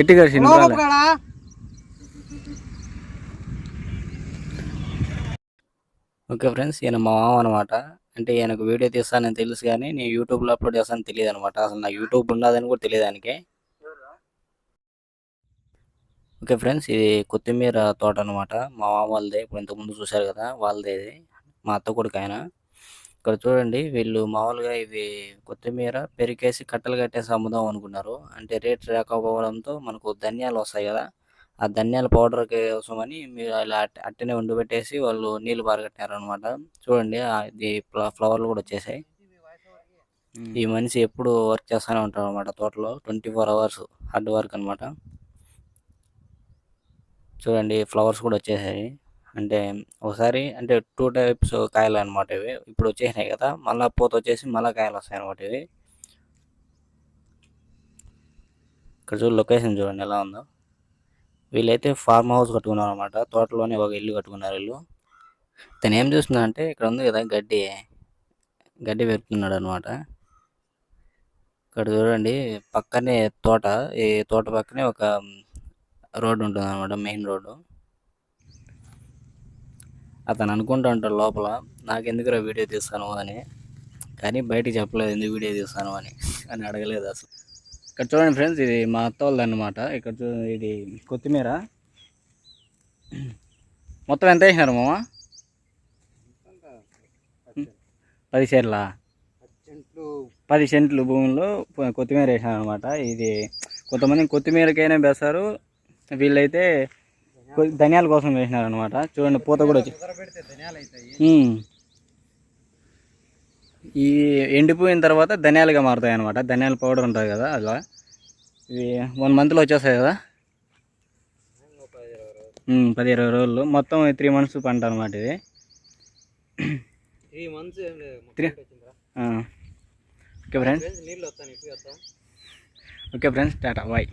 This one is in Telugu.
గట్టి కరిచింది? ఓకే ఫ్రెండ్స్ ఈయన మా మామ అనమాట అంటే ఈయనకు వీడియో తీస్తానని తెలుసు కానీ నేను యూట్యూబ్లో అప్లోడ్ చేస్తానని తెలియదు అనమాట అసలు నాకు యూట్యూబ్ ఉన్నదని కూడా తెలియదు ఆయనకి. ఓకే ఫ్రెండ్స్ ఇది కొత్తిమీర తోట అనమాట మా మామ వాళ్ళదే. ఇప్పుడు ఇంతకుముందు చూశారు కదా వాళ్ళదే ఇది మా అత్త కొడుకు ఆయన. ఇక్కడ చూడండి వీళ్ళు మామూలుగా ఇవి కొత్తిమీర పెరికేసి కట్టలు కట్టేసి అమ్ముదాం అనుకున్నారు. అంటే రేట్ రాకపోవడంతో మనకు ధనియాలు వస్తాయి కదా ఆ ధనియాల పౌడర్ కోసమని మీరు అట్- అట్టనే ఉండిపెట్టేసి వాళ్ళు నీళ్ళు పారగట్టారు అనమాట చూడండి ఇది ఫ్ల- ఫ్లవర్లు కూడా వచ్చేసాయి. ఈ మనిషి ఎప్పుడు వర్క్ చేస్తూనే ఉంటాడు అనమాట తోటలో twenty four hours hard work అనమాట చూడండి ఫ్లవర్స్ కూడా వచ్చేసాయి. అంటే ఒకసారి అంటే టూ టైప్స్ కాయలు అనమాట ఇవి. ఇప్పుడు వచ్చేసినాయి కదా మళ్ళీ పూత వచ్చేసి మళ్ళీ కాయలు వస్తాయి అనమాట ఇవి. ఇక్కడ చూడు లొకేషన్ చూడండి ఎలా ఉందో. వీళ్ళైతే ఫార్మ్ హౌస్ కట్టుకున్నారు అనమాట తోటలోనే ఒక ఇల్లు కట్టుకున్నారు వీళ్ళు. తను ఏం చూస్తున్నా అంటే ఇక్కడ ఉంది కదా గడ్డి. గడ్డి పెడుతున్నాడు అనమాట ఇక్కడ చూడండి పక్కనే తోట. ఈ తోట పక్కనే ఒక రోడ్డు ఉంటుంది అనమాట మెయిన్ రోడ్డు. అతను అనుకుంటా ఉంటాడు లోపల నాకెందుకురా వీడియో తీస్తాను అని. కానీ బయటికి చెప్పలేదు ఎందుకు వీడియో తీస్తాను అని. అని అడగలేదు అసలు. ఇక్కడ చూడండి ఫ్రెండ్స్ ఇది మా అత్త వాళ్ళది అనమాట ఇక్కడ చూ ఇది కొత్తిమీర. మొత్తం ఎంత వేసినారు మామ? పది సెంట్ల? పది సెంట్లు భూమిలో కొత్తిమీర వేసాను అనమాట ఇది కొంతమంది కొత్తిమీరకైనా వేస్తారు. వీళ్ళైతే ధనియాల కోసం వేసినారు అనమాట చూడండి పూత కూడా వచ్చి. ఈ ఎండిపోయిన తర్వాత ధనియాలుగా మారుతాయి అనమాట ధనియాల పౌడర్ ఉంటుంది కదా అలా. ఇవి వన్ మంత్లో వచ్చేస్తాయి కదా. పది ఇరవై రోజులు మొత్తం త్రీ మంత్స్ పంట అనమాట ఇది. Three months. Okay friends. Okay friends. Ta-ta. Bye.